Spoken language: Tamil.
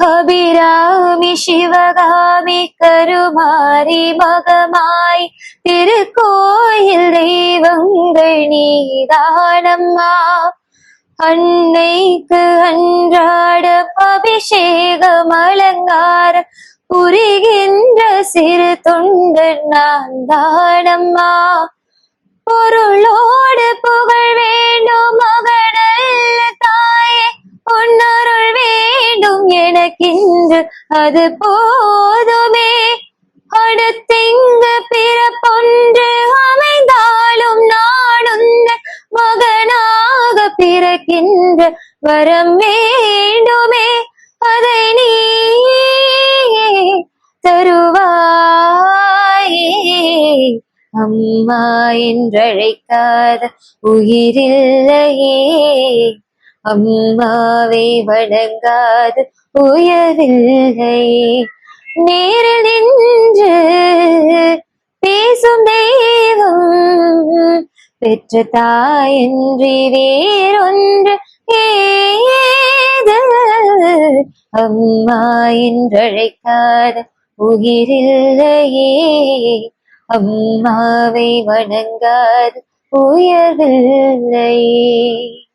அபிராமி சிவகாமி கருமாரி மகமாய் திருக்கோயில் தெய்வங்கள் நீதானம்மா. அன்னைக்கு அன்றாட அபிஷேகம் அலங்காரம் புரிகின்ற சிறு தொண்டர் நான் தானம்மா பொருளோ எனக்கின்று அது போதுமே. அடுத்தெங்கு பிறப்பொன்று அமைந்தாலும் நாடுந்த மகனாக பிறக்கின்ற வரம் வேண்டுமே. அதை நீ தருவாயே. அம்மா என்றழைக்காத உயிரில்லையே. அம்மாவை வணங்காது உயரில்லை நேரில் நின்று பேசும் தெய்வம் பெற்ற தாயின்றி வேறொன்று ஏது? அம்மா என்றழைக்காத உயிரில்லையே. அம்மாவை வணங்காது உயர்வில்லையே